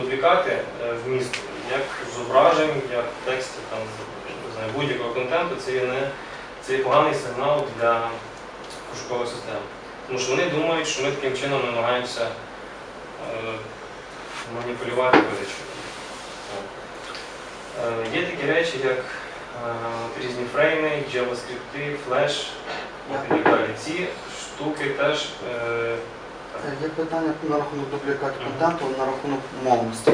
дублікати е, вмісту, як зображень, як текстів, там, будь-якого контенту, це є, не, це є поганий сигнал для пошукової системи. Тому що вони думають, що ми таким чином намагаємося е, маніпулювати видачу. Е, Є такі речі, як е, різні фрейми, JavaScript, Flash і так далі. Ці штуки теж Е, Є питання на рахунок дублікату контенту, на рахунок мовності.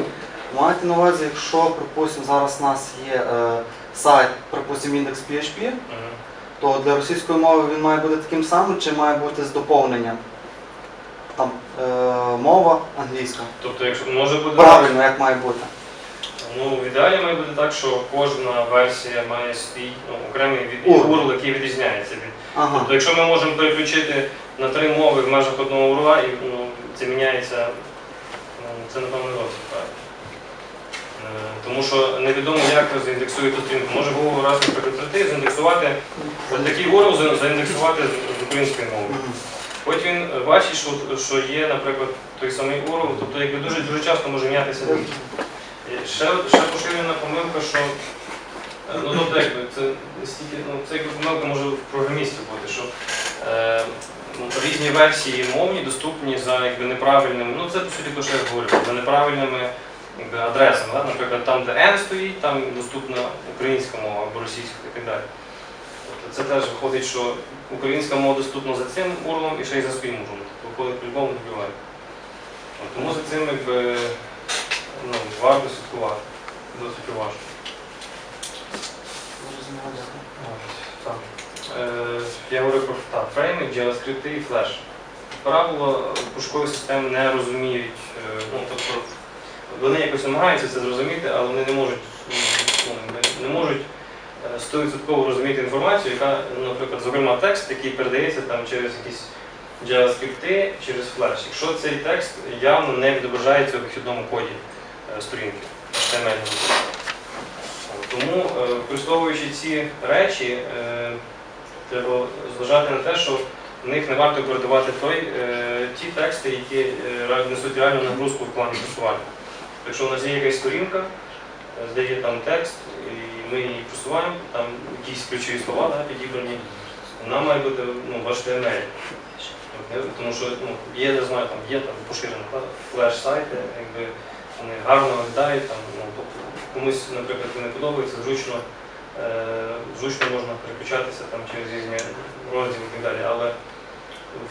Маєте на увазі, якщо, припустимо, зараз у нас є е, сайт, припустимо, індекс PHP, то для російської мови він має бути таким самим чи має бути з доповненням? Там е, мова англійська. Тобто, якщо може бути Правильно, як має бути. Ну, в ідеалі має бути так, що кожна версія має свій ну, окремий від. URL, який відрізняється від. Ага. Тобто, якщо ми можемо переключити на три мови в межах одного URL, і ну, це міняється, ну, це напевно зовсім правильно. Е, Тому що невідомо, як заіндексує ту сторінку. Може Google раз, прийти, заіндексувати такий URL, заіндексувати з- української мови. Хоч він е, бачить, що, що є, наприклад, той самий URL, тобто якби дуже дуже часто може мінятися зміст. Ще, ще поширена помилка, що е, ну тобто якби це стільки, ну це якби помилка може в програмістів бути, що е, різні версії мовні доступні за якби неправильними, ну це по суті то, що я говорю, за неправильними якби, адресами. Да? Наприклад, там, де N стоїть, там доступна українська мова або російська і так далі. Тобто це теж виходить, що українська мова доступна за цим урлом і ще й за своїм урлом. Тобто виходить по-любому. От, Тому за цим якби, ну, варто слідкувати. Досить уважно. Так. Е, я говорю про так, фрейми, JavaScript і Flash. Правило, пошукові системи не розуміють, е, ну, тобто вони якось намагаються це зрозуміти, але вони не можуть, ну, не- не можуть е, 100% розуміти інформацію, яка, ну, наприклад, зокрема текст, який передається там через якісь JavaScript, через Flash. Якщо цей текст явно не відображається у вихідному коді е, сторінки. Тому, е, використовуючи ці речі, е, треба зважати на те, що в них не варто передавати той, е, ті тексти, які е, несуть реальну нагрузку в плані просування. Якщо у нас є якась сторінка, е, де є там текст, і ми її просуваємо, там якісь ключові слова да, підібрані, вона має бути ну, в HTML. Е, Тому що ну, є, не знаю, там є там поширені флеш-сайти, якби вони гарно виглядають, там, ну, тобто, комусь, наприклад, не подобається, зручно, зручно можна переключатися там через різні розділи і так далі. Але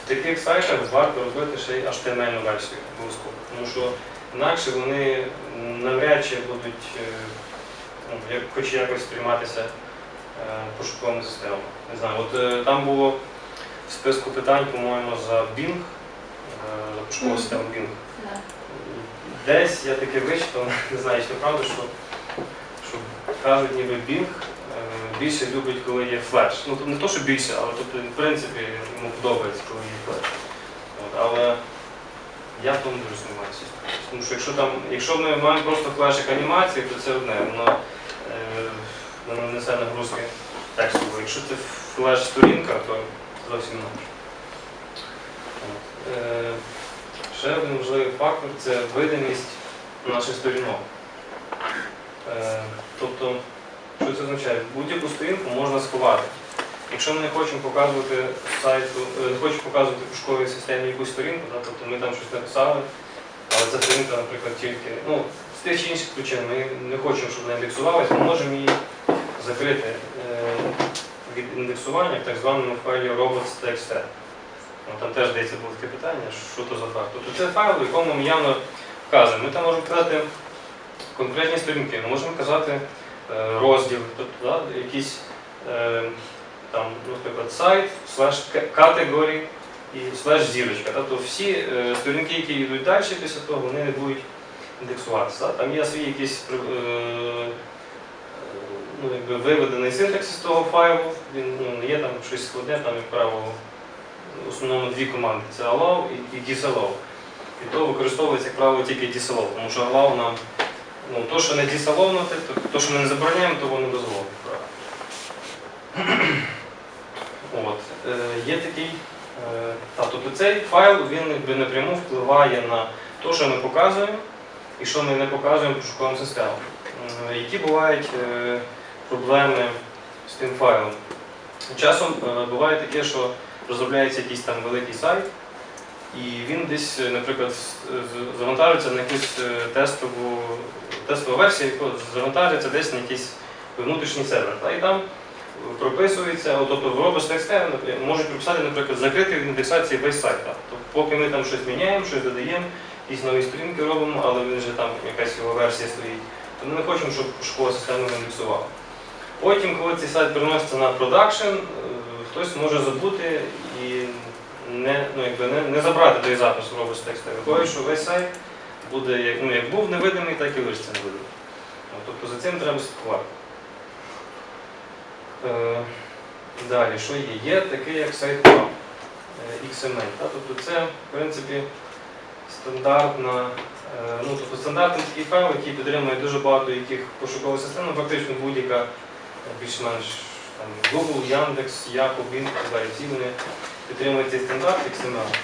в таких сайтах варто робити ще й HTML версію обов'язково, тому що інакше вони навряд чи будуть е, ну, як, хоч якось сприйматися е, пошуковими системами. Не знаю, от е, там було в списку питань, по-моєму, за Bing, е, за пошукову систему Bing. Десь я таке вичитав, не знаю, чи правда, що, що кажуть, ніби Bing е, більше любить, коли є флеш. Ну, не то, що більше, але тобто, в принципі йому подобається, коли є флеш. От, але я в тому дуже сумніваюся. Тому що якщо там, якщо ми маємо просто флеш як анімації, то це одне, воно, е, несе нагрузки текстової. Якщо це флеш-сторінка, то зовсім інакше. Е, Ще один важливий фактор це видимість наших сторінок. Е, Тобто, що це означає? Будь-яку сторінку можна сховати. Якщо ми не хочемо показувати сайту, е, не хочемо показувати пошуковій системі якусь сторінку, да, тобто ми там щось написали, але ця сторінка, наприклад, тільки ну, з тих чи інших причин ми не хочемо, щоб вона індексувалася, ми можемо її закрити е, від індексування в так званому файлі robots.txt. Ну, там теж здається було таке питання, що то за факт. Тобто це файл, в якому ми явно вказуємо. Ми там можемо казати конкретні сторінки, ми можемо казати розділ, тобто да, якісь е, там, ну, наприклад, сайт, слеш категорії і слеш зірочка. Тобто всі е, сторінки, які йдуть далі після того, вони не будуть індексуватися. Там є свій якийсь е, е, ну, якби виведений синтаксис того файлу, він ну, не є там щось складне, там, як правило, в основному дві команди це allow і disallow. І то використовується, як правило, тільки disallow, тому що allow нам, ну, то, що не disallownути, то, то, що ми не забороняємо, то воно дозволено. От. Е, є такий, е, та, тобто цей файл він якби напряму впливає на те, що ми показуємо, і що ми не показуємо пошуковим системам. М, Які бувають е, проблеми з тим файлом? Часом е, буває таке, що розробляється якийсь там великий сайт, і він десь, е, наприклад, завантажується на якусь е, тестову, тестову версію, яка завантажується десь на якийсь внутрішній сервер. Та, і там прописується, от, тобто в RobustXT можуть прописати, наприклад, закрити від індексації весь сайт. Тобто, поки ми там щось міняємо, щось додаємо, якісь нові сторінки робимо, але він вже там якась його версія стоїть, то ми не хочемо, щоб пошукова система індексувала. Потім, коли цей сайт переноситься на продакшн, е, хтось може забути і не, ну, якби не, не забрати той запис в RobustXT. Виходить, що весь сайт буде ну, як був невидимий, так і лишиться невидимий. Тобто за цим треба слідкувати. Е, Далі, що є? Є такий як сайт е, XML. Та? Тобто це, в принципі, стандартна, е, ну, тобто стандартний такий файл, який підтримує дуже багато яких пошукових систем, ну, фактично будь-яка е, більш-менш Google, Яндекс, Yahoo, Bing. Всі вони підтримують цей стандарт XML.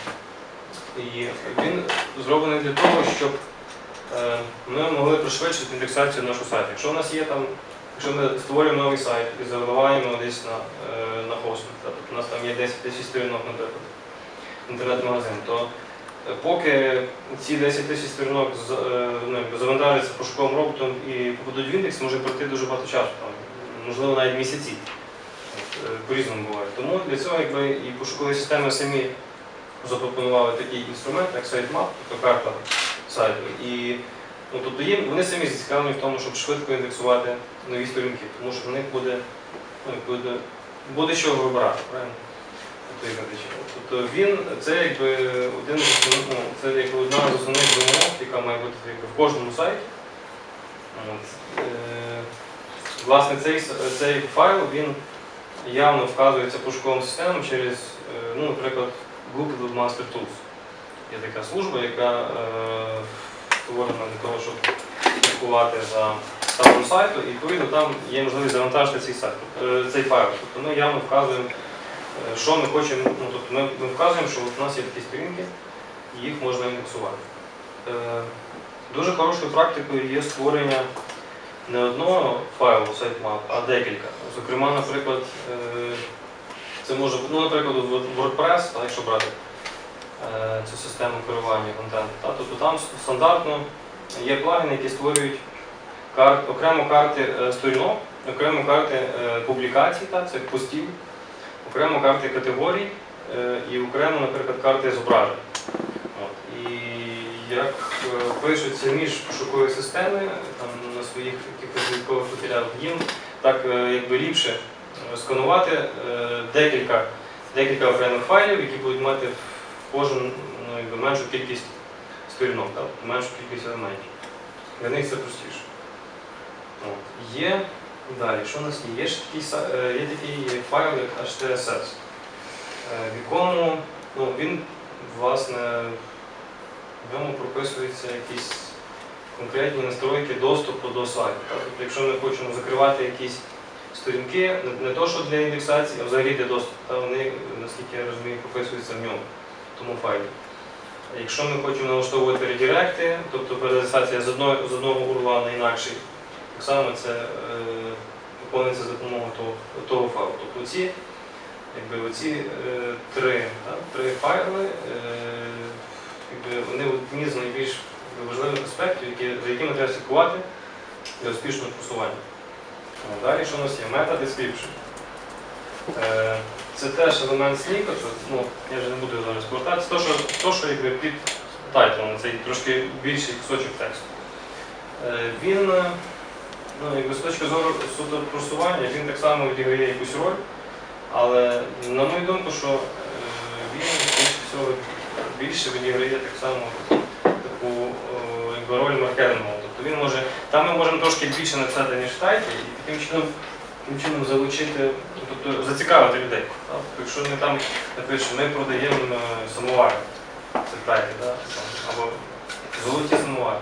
І він зроблений для того, щоб е, ми могли пришвидшити індексацію нашого сайту. Якщо у нас є там Якщо ми створюємо новий сайт і заливаємо десь на, е, на хостинг, тобто у нас там є 10 тисяч сторінок, наприклад, інтернет-магазин, то е, поки ці 10 тисяч сторінок ну, завантажаться пошуковим роботом і попадуть в індекс, може пройти дуже багато часу, там, можливо навіть місяці. По-різному буває. Тому для цього якби, і пошукові системи самі запропонували такий інструмент, як sitemap, тобто карта сайту. І Ну, тобто їм, вони самі зацікавлені в тому, щоб швидко індексувати нові сторінки, тому що в них буде, ну, буде, буде що вибирати, правильно? Тобто, тобто він це якби один з ну, це якби одна з основних вимог, яка має бути якби, в кожному сайті. От. Е, власне, цей, цей файл він явно вказується пошуковим системам через, е, ну, наприклад, Google Webmaster Tools. Є така служба, яка е, створена для того, щоб слідкувати за станом сайту, і відповідно там є можливість завантажити цей сайт, е, цей файл. Тобто ми явно вказуємо, е, що ми хочемо, ну, тобто ми, ми вказуємо, що у нас є такі сторінки, і їх можна індексувати. Дуже хорошою практикою є створення не одного файлу sitemap, а декілька. Зокрема, наприклад, це може ну, наприклад, WordPress, так, якщо брати е, цю систему керування контенту. Та, тобто там стандартно є плагіни, які створюють кар, окремо карти е, сторінок, окремо карти е, публікацій, та, цих постів, окремо карти категорій і окремо, наприклад, карти зображень. От. І як пишуться між пошукові системи там, на своїх якихось додаткових матеріалах, їм так е, якби ліпше сканувати е, декілька, декілька окремих файлів, які будуть мати кожен ну, меншу кількість сторінок, так? меншу кількість елементів. Для них це простіше. От. Є далі, що у нас є? Є ще такий, е, є такий файл, як HTSS, е, в якому ну, він, власне, в ньому прописуються якісь конкретні настройки доступу до сайту. Тобто, якщо ми хочемо закривати якісь сторінки, не, не то, що для індексації, а взагалі для доступу, та вони, наскільки я розумію, прописуються в ньому, в тому файлі. Якщо ми хочемо налаштовувати редиректи, тобто переадресація з одного, з одного урла на інакший, так само це е, виконується за допомогою того, того файлу. Тобто ці, якби, оці е, три, так, три файли, е, якби, вони одні з найбільш важливих аспектів, які, за якими треба слідкувати для успішного просування. Далі що у нас є? Meta description. Е, Це теж елемент сніпету, ну, я вже не буду зараз повертатися, то, що, то, що якби під тайтлом, цей трошки більший кусочок тексту. Е, Він, е, ну, якби з точки зору суто просування, він так само відіграє якусь роль, але на мою думку, що він всього більше відіграє так само роль маркетингову. Тобто він може, там ми можемо трошки більше написати, ніж в тайтлі, і таким чином таким чином залучити, тобто зацікавити людей. Так? Якщо ми там напишемо, ми продаємо е, самовари, це тайтлі, да? там, або золоті самовари.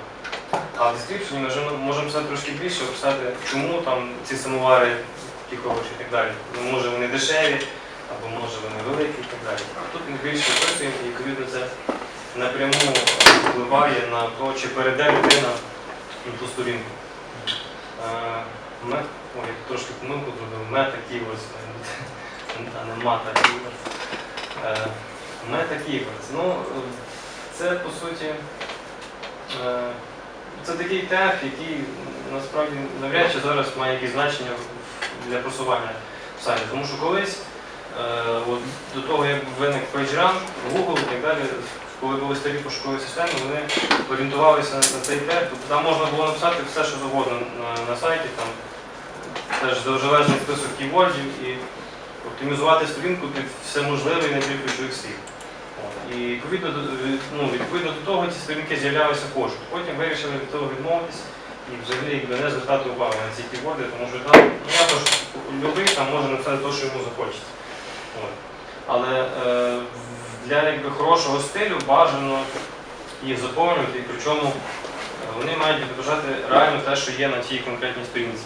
А в description ми можемо писати трошки більше, описати, чому там ці самовари ті хороші і так далі. Ну, може вони дешеві, або може вони великі і так далі. А Тут ми більше описуємо і відповідно це напряму впливає на те, чи перейде людина на ту сторінку. Е, Мет, ой, я трошки помилку зробив, мета keywords, а не мата keywords. Е, Мета keywords. Ну, це по суті е, це такий тег, який насправді навряд чи зараз має якісь значення для просування сайту. Тому що колись, от, до того як виник PageRank, Google і так далі, коли були старі пошукові системи, вони орієнтувалися на цей тег. Тобто там можна було написати все, що завгодно на, сайті, там теж залежний список кійвордів і оптимізувати сторінку під все можливе і найбільш ключових слів. І відповідно до, ну, відповідно до того ці сторінки з'являлися пошуку. Потім вирішили від того відмовитись і взагалі якби, не звертати увагу на ці кійворди, тому що там ну, тож любий там може написати те, що йому захочеться. От. Але е, для якби, хорошого стилю бажано їх заповнювати, і причому вони мають відображати реально те, що є на тій конкретній сторінці.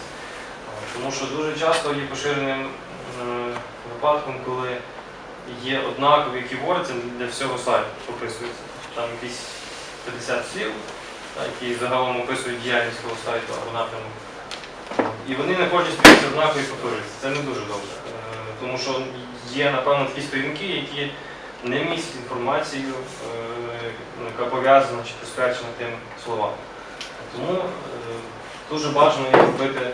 Тому що дуже часто є поширеним е, випадком, коли є однакові ківорди для всього сайту описуються. Там якісь 50 слів, які загалом описують діяльність того сайту або напрямок. І вони не хочуть співати однакові повторюватися. Це не дуже добре. Е, Тому що є, напевно, такі сторінки, які не містять інформацію, е, ну, яка пов'язана чи присвячена тим словам. Тому е, дуже бажано їх робити е,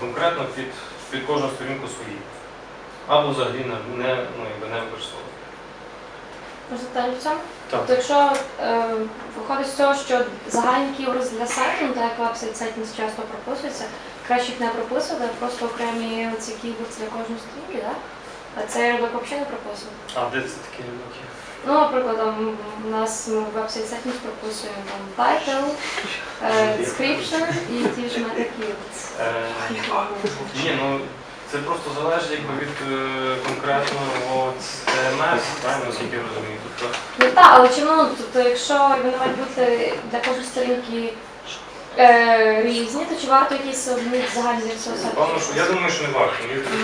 конкретно під, під кожну сторінку свої. Або взагалі не, не, ну, якби не використовувати. Так. Тобто, якщо е, виходить з того, що загальні keywords для сайту, ну, так як веб-сайт часто прописується, краще їх не прописувати, а просто окремі ці keywords для кожної сторінки, так? А це рядок взагалі не прописувати. А де це такі ринки? Ну, наприклад, там, у нас ми в веб-сайт сайтинг прописуємо там title, е, description і ті ж keywords. Е, ні, ну це просто залежить якби, від е, конкретного CMS, правильно, наскільки я розумію. Тобто, Ну так, але чому? Тобто, якщо вони мають бути для кожної сторінки е, різні, то чи варто якісь одні загальні всього сайту? Певно, що я думаю, що не варто.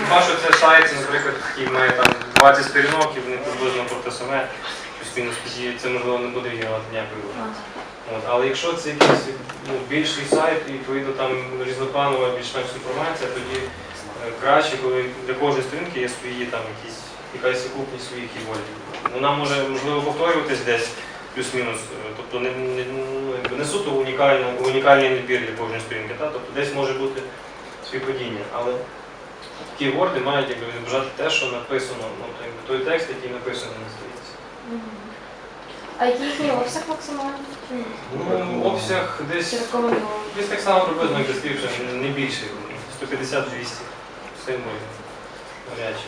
Хіба що це сайт, наприклад, який має там 20 сторінок, і вони приблизно про те саме, плюс-мінус тоді це можливо не буде відігравати ніякої ролі. От, але якщо це якийсь ну, більший сайт і відповідно там різнопланова більш-менш інформація, тоді е, краще, коли для кожної сторінки є свої там якісь якась сукупність своїх кійвордів. Вона може можливо повторюватись десь плюс-мінус, е, тобто не, не, ну, не суто унікальна, унікальний набір для кожної сторінки, та? тобто десь може бути співпадіння, але кійворди мають якби, відображати те, що написано, ну, то, якби, той текст, який написаний на сторінці. А який їхній обсяг максимальний? Ну, обсяг десь Чи рекомендовано? Десь так само приблизно як description, не більше, 150-200. Все можна. Навряд чи.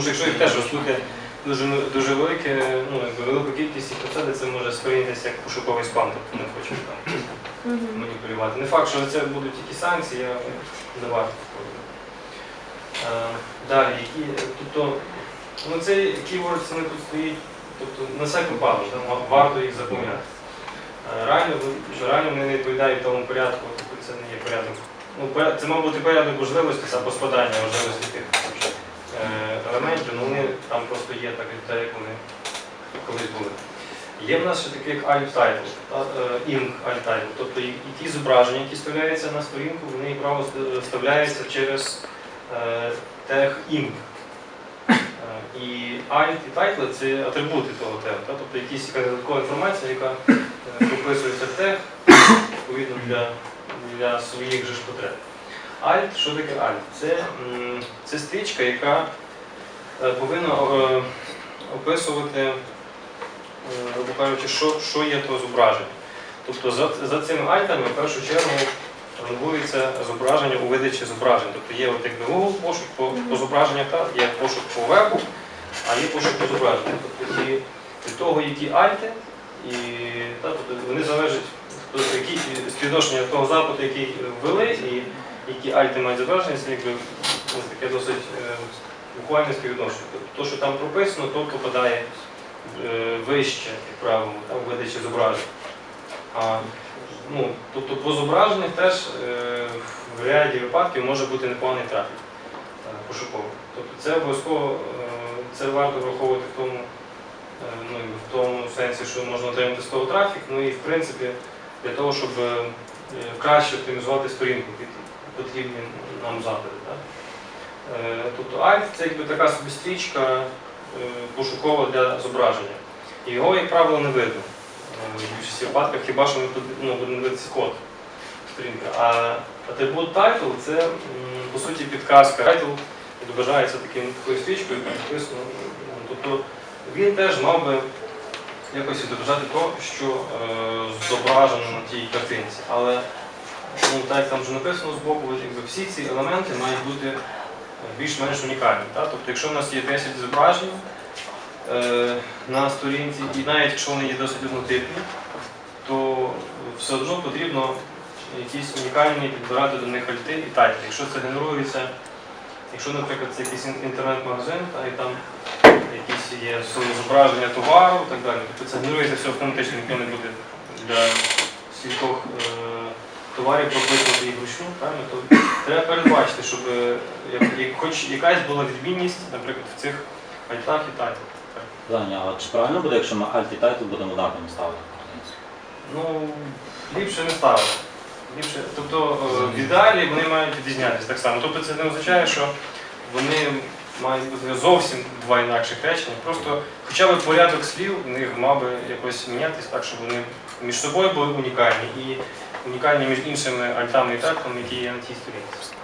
Що якщо їх теж розкрути дуже, дуже велике, ну, якби велику кількість, і то це, може сприйнятися як пошуковий спам, тобто не хочу там маніпулювати. Не факт, що це будуть якісь санкції, я не варто. Е, Далі, які, тобто, ну цей keyword це не тут стоїть, тобто на всяк випадок, там варто їх запам'ятати. Е, Реально, ви- реально вони не відповідають тому порядку, тобто це не є порядок. Ну, це мав бути порядок важливості або складання важливості тих е, елементів, вони там просто є так, так як вони колись були. Є в нас ще такий як alt title, е, ink alt title, тобто і, ті зображення, які вставляються на сторінку, вони, правило, ст- вставляються через е, тег ink. Е, І alt і title – це атрибути того тегу, та, тобто якісь додаткова інформація, яка е, прописується в тег, відповідно для, для своїх же ж потреб. Alt, що таке alt? Це, це стрічка, яка е, повинна е, описувати, е, кажучи, що, що є то зображення. Тобто за, за цими альтами в першу чергу рангується зображення у видачі зображень. Тобто є от якби Google пошук по, по зображеннях, є пошук по вебу, а є пошук по зображеннях. Тобто і від того, які альти, і, та, тобто вони залежать тобто, які, співвідношення того запиту, який ввели, і які альти мають зображення, це якби ну, таке досить буквальне співвідношення. Тобто то, що там прописано, то попадає е, вище, як правило, там видачі зображень. А, ну, тобто по зображеннях теж е, в ряді випадків може бути непоганий трафік е, пошуковий. Тобто це обов'язково це варто враховувати в тому, ну, в тому сенсі, що можна отримати з того трафік, ну і в принципі для того, щоб краще оптимізувати сторінку потрібні нам запити. Е, Тобто Alt це якби така собі стрічка е, пошукова для зображення. І його, як правило, не видно. Е, В більшості випадках хіба що ми ну, будемо дивитися код сторінки. А атрибут title це по суті підказка. Title відображається таким такою стрічкою, там написано. ну, Тобто він теж мав би якось відображати те, що е, зображено на тій картинці. Але ну, так як там вже написано збоку, якби всі ці елементи мають бути більш-менш унікальні. Так? Тобто, якщо в нас є 10 зображень е, на сторінці, і навіть якщо вони є досить однотипні, то все одно потрібно якісь унікальні підбирати до них альти і тайтли. Якщо це генерується, якщо, наприклад, це якийсь інтернет-магазин, та, і там якісь є зображення товару і так далі, тобто це генерується все автоматично, ніхто не буде для стількох е, товарів прописувати вручну, правильно? То треба передбачити, щоб е, як- хоч якась була відмінність, наприклад, в цих альтах і тайтлах. Питання, а чи правильно буде, якщо ми alt і title будемо однаково ставити? Ну, ліпше не ставити. Ліпше, тобто е, в ідеалі вони мають відрізнятися так само. Тобто це не означає, що вони мають бути зовсім два інакших речення. Просто хоча б порядок слів в них мав би якось мінятися так, щоб вони між собою були унікальні і унікальні між іншими альтами і тактами, які є на тій сторінці.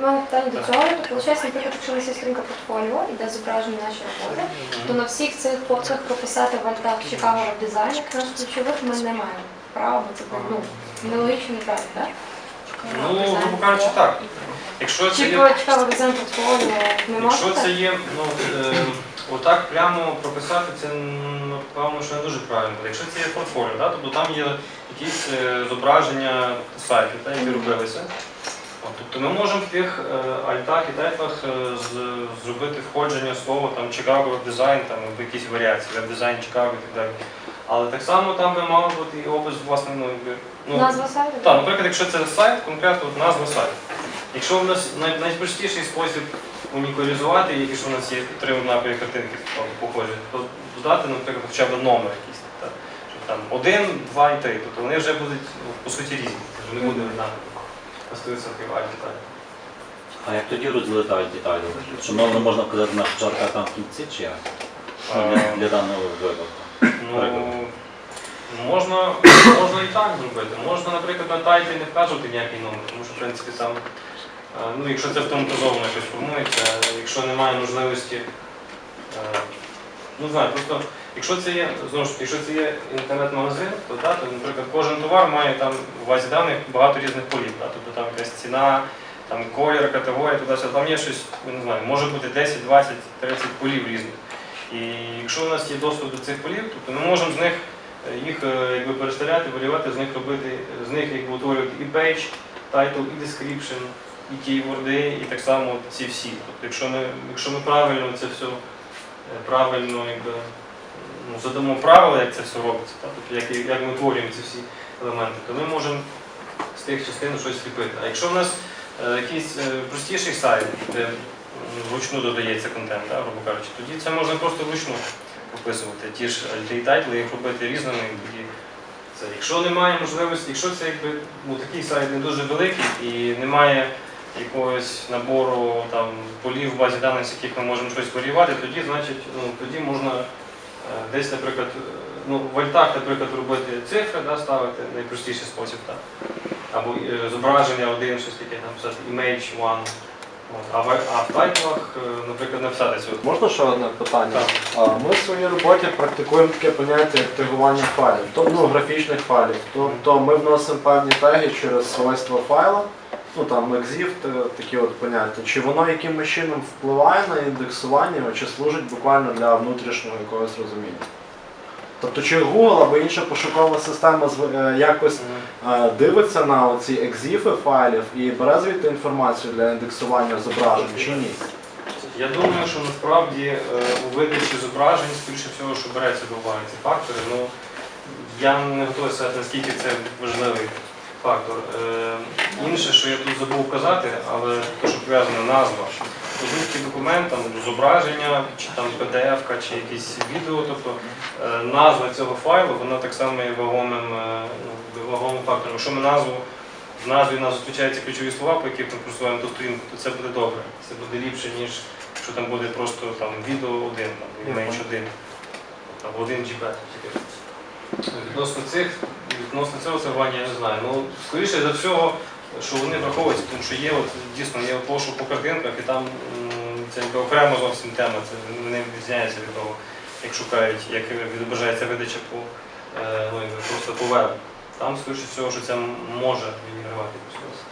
У мене питання до цього. То виходить, наприклад, якщо у нас є сторінка портфоліо, і де зображені наші роботи, то на всіх цих фотках прописати в альтах Chicago Web Design, як наш ключових ми не маємо права, бо це ну, нелогічно правильно, так? Chicago Ну, грубо кажучи, так. Якщо це Чи є Chicago Design Portfolio не Якщо можна? це є, ну е, отак прямо прописати, це напевно, що не дуже правильно. буде. Якщо це є портфоліо, да, тобто там є якісь е, зображення сайтів, та, які робилися. От, тобто ми можемо в тих е, альтах і тайтлах е, зробити входження слова там Chicago Design, там або якісь варіації, Design Chicago і так далі. Але так само там би мав бути і опис, власне, ну, якби, ну, Назва сайту? так, наприклад, якщо це сайт, конкретно от назва сайту. Якщо в нас най- найпростіший спосіб унікалізувати, якщо в нас є три однакові картинки там, похожі, то додати, наприклад, хоча б номер там один, два і три. Тобто вони вже будуть ну, по суті різні, вже не буде однаково. На 100% альфа. А як тоді розділити alt і title? Що можна, можна вказати на початку, а там в кінці, чи як? Ну, А, Для, для даного випадку. Ну, можна, можна і так зробити. Можна, наприклад, на тайтлі не вказувати ніякий номер, тому що, в принципі, там, е, ну, якщо це автоматизовано якось формується, якщо немає можливості, е, ну, не знаю, просто якщо це є, знову ж якщо це є інтернет-магазин, то, да, то, наприклад, кожен товар має там в базі даних багато різних полів, да, тобто там якась ціна, там колір, категорія, туди сюди там є щось, я не знаю, може бути 10, 20, 30 полів різних. І якщо у нас є доступ до цих полів, тобто ми можемо з них е, їх е, якби переставляти, варіювати, з них робити, з них якби утворювати і page, title, і description, і кейворди, і так само ці всі. Тобто, якщо ми, якщо ми правильно це все правильно якби, ну, задамо правила, як це все робиться, так? Тобто, як, як ми утворюємо ці всі елементи, то ми можемо з тих частин щось сліпити. А якщо в нас е, якийсь е, простіший сайт, де вручну додається контент, да, грубо кажучи, тоді це можна просто вручну прописувати. Ті ж альти і тайтли, їх робити різними. і Це. Якщо немає можливості, якщо це якби, ну, такий сайт не дуже великий і немає якогось набору там, полів в базі даних, з яких ми можемо щось варіювати, тоді, значить, ну, тоді можна десь, наприклад, е, ну, в альтах, наприклад, робити цифри, да, ставити найпростіший спосіб. Так. Або е, зображення один, щось таке написати, image one. А, в, а в тайтлах, е, наприклад, написати цю. Можна ще одне питання? Так. Ми в своїй роботі практикуємо таке поняття як тегування файлів, тобто ну, графічних файлів. Тобто ми вносимо певні теги через свойства файла, ну там та- такі от поняття. Чи воно якимось чином впливає на індексування, чи служить буквально для внутрішнього якогось розуміння? Тобто чи Google або інша пошукова система е, якось е, дивиться на ці екзіфи файлів і бере звідти інформацію для індексування зображень чи ні? Я думаю, що насправді е, у видачі зображень, скоріше всього, що береться до уваги ці фактори. Ну, я не готовий сказати, наскільки це важливий фактор. Е, Інше, що я тут забув казати, але те, що пов'язана назва. такий документ, там зображення, чи там PDF, чи якесь відео, тобто е, назва цього файлу, вона так само є вагомим, е, ну, вагомим фактором. Якщо ми назву в назві у нас зустрічаються ключові слова, по яких ми просуваємо ту сторінку, то це буде добре. Це буде ліпше, ніж якщо там буде просто там відео один, там, і менше один, або один GB. Відносно цих, відносно цього цегування, я не знаю. Ну, скоріше за всього, що вони враховуються, тому що є от, дійсно є пошук по картинках, і там це якби окрема зовсім тема, це не відрізняється від того, як шукають, як відображається видача по, е, ну, просто по вебу. Там, скоріше всього, що це може відігравати якусь.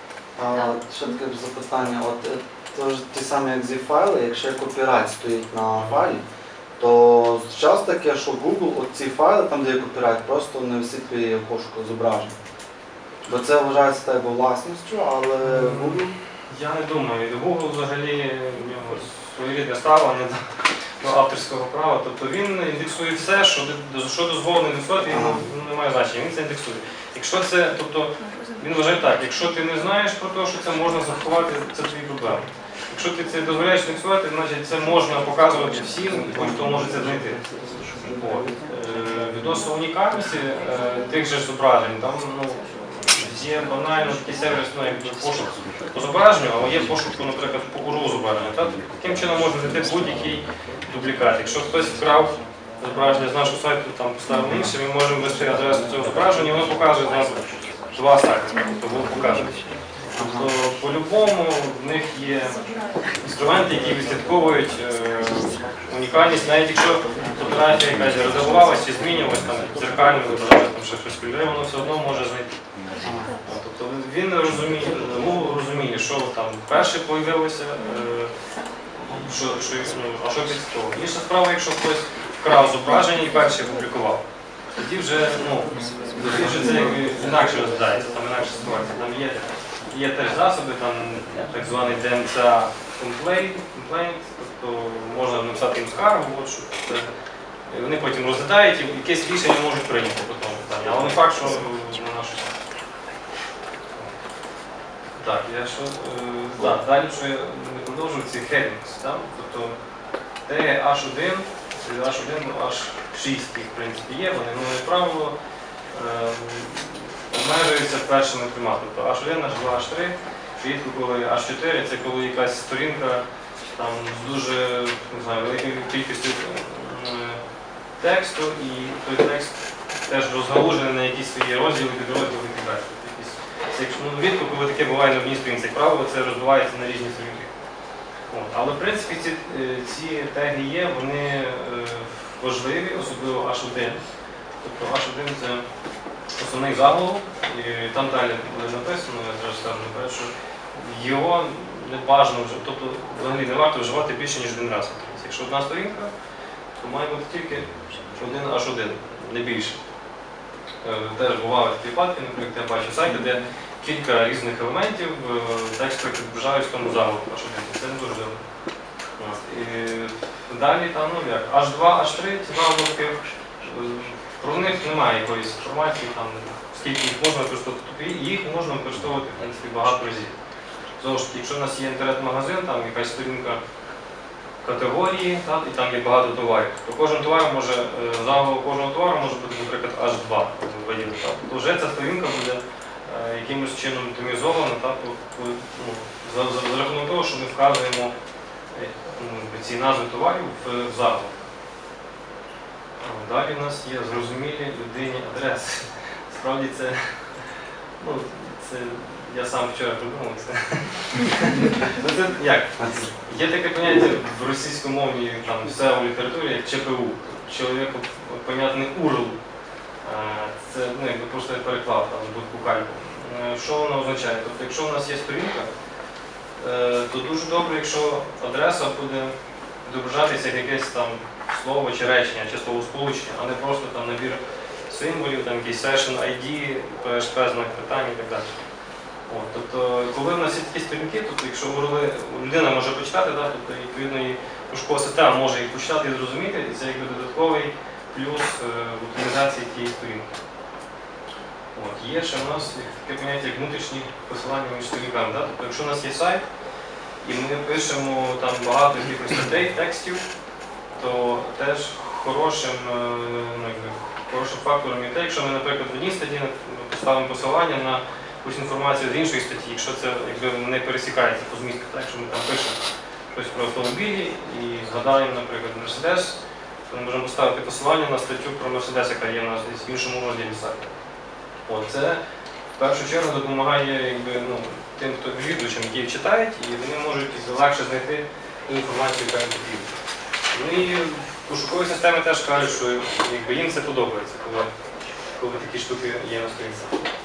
А, ще таке запитання. От е, тож ті самі як файли, якщо копірайт стоїть на файлі, то час таке, що Google ці файли, там де є копірайт, просто не висвітлює пошуку зображень. Бо це вважається так би власністю, але Google Я не думаю, Google взагалі в нього своєрідне ставлення до, авторського права. Тобто він індексує все, що, що дозволено індексувати, йому ну, немає значення, він це індексує. Якщо це, тобто він вважає так, якщо ти не знаєш про те, що це можна заховати, це твої проблеми. Якщо ти це дозволяєш індексувати, значить це можна показувати всім, хто може це знайти. От. Е, Відносно унікальності е, тих же зображень, там ну, є банально такий сервіс, ну, пошук по зображенню, але є пошук, наприклад, по URL зображення. Так? Таким чином можна знайти будь-який дублікат. Якщо хтось вкрав зображення з нашого сайту, там поставив інше, ми можемо ввести адресу цього зображення, і воно показує зразу два сайти, тобто воно показує. Тобто, по-любому в них є інструменти, які відслідковують е, унікальність, навіть якщо фотографія якась редагувалась чи змінювалась, там дзеркально вибиралась, там ще щось воно все одно може знайти. Тобто він розуміє, Google розуміє, що там перше появилося, е, що, що, ну, а що під того. Інша справа, якщо хтось вкрав зображення і перший опублікував. Тоді вже, ну, тоді вже це якби інакше розглядається, там інакша ситуація. Там є, є теж засоби, там так званий DMCA complaint, complaint, тобто можна написати їм скаргу, от, що це, і вони потім розглядають і якесь рішення можуть прийняти по тому питанню. Але не факт, що вона щось. Так, я що. Е, да, далі що я не продовжую ці так? Тобто те H1, від H1 H6 їх в принципі є, вони, ну, правило, обмежуються першими трьома. Тобто H1, H2, H3, рідко коли H4 це коли якась сторінка там з дуже не знаю, великою кількістю е, тексту, і той текст теж розгалужений на якісь свої розділи, підрозділи і так далі. Ну, рідко, коли таке буває на одній сторінці, як правило, це розбивається на різні сторінки. Але в принципі ці, е, ці теги є, вони е, важливі, особливо H1. Тобто H1 це основний заголовок, і там далі буде написано, я зараз скажу наперед, що його не бажано вже, тобто взагалі не варто вживати більше, ніж один раз. Якщо одна сторінка, то має бути тільки один H1, не більше. Е, Теж бувають випадки, наприклад, я бачу сайти, де кілька різних елементів е, тексту відображають в тому заголовку H1. Це не дуже добре. І далі там, ну як, H2, H3, ці заголовки, про них немає якоїсь інформації, там, скільки їх можна використовувати. Їх можна використовувати в принципі, багато разів. Знову ж таки, якщо у нас є інтернет-магазин, там якась сторінка категорії, так, і там є багато товарів, то кожен товар може, е, заголовок кожного товару може бути, наприклад, аж два. То вже ця сторінка буде е, якимось чином томізована, так, ну, за, за, за рахунок того, що ми вказуємо е, ну, ці назви товарів в, в заголовок. Далі у нас є зрозумілі людині адреси. Справді це, ну, це я сам вчора придумав це. Ну, це як? Є таке поняття в російськомовній там SEO літературі, як ЧПУ, чоловіку понятний URL. Е, Це ну, якби просто я переклав там будь-яку кальку. Е, Що воно означає? Тобто, якщо у нас є сторінка, е, то дуже добре, якщо адреса буде відображатися як якесь там слово чи речення, чи словосполучення, а не просто там набір символів, там якийсь session ID, PHP, знак питання і так далі. От, тобто, коли в нас є такі сторінки, тобто, якщо URL людина може почитати, да, тобто, відповідно, і пошукова система може їх почитати і зрозуміти, і це якби додатковий плюс е, в утилізації тієї сторінки. От, є ще в нас таке поняття як внутрішні посилання між сторінками. Да? Тобто, якщо у нас є сайт, і ми пишемо там багато якихось статей, текстів, то теж хорошим, е, ну, хорошим фактором є те, якщо ми, наприклад, в одній статті поставимо посилання на якусь інформацію з іншої статті, якщо це якби, не пересікається по змісту, так, якщо ми там пишемо щось про автомобілі і згадаємо, наприклад, Мерседес, то ми можемо поставити посилання на статтю про Мерседес, яка є в нас в іншому розділі сайту. От, це в першу чергу допомагає якби, ну, тим, хто відвідувачам, які читають, і вони можуть легше знайти ту інформацію, яка їм потрібна. Ну і пошукові системи теж кажуть, що якби, їм це подобається, коли, коли такі штуки є на сторінці.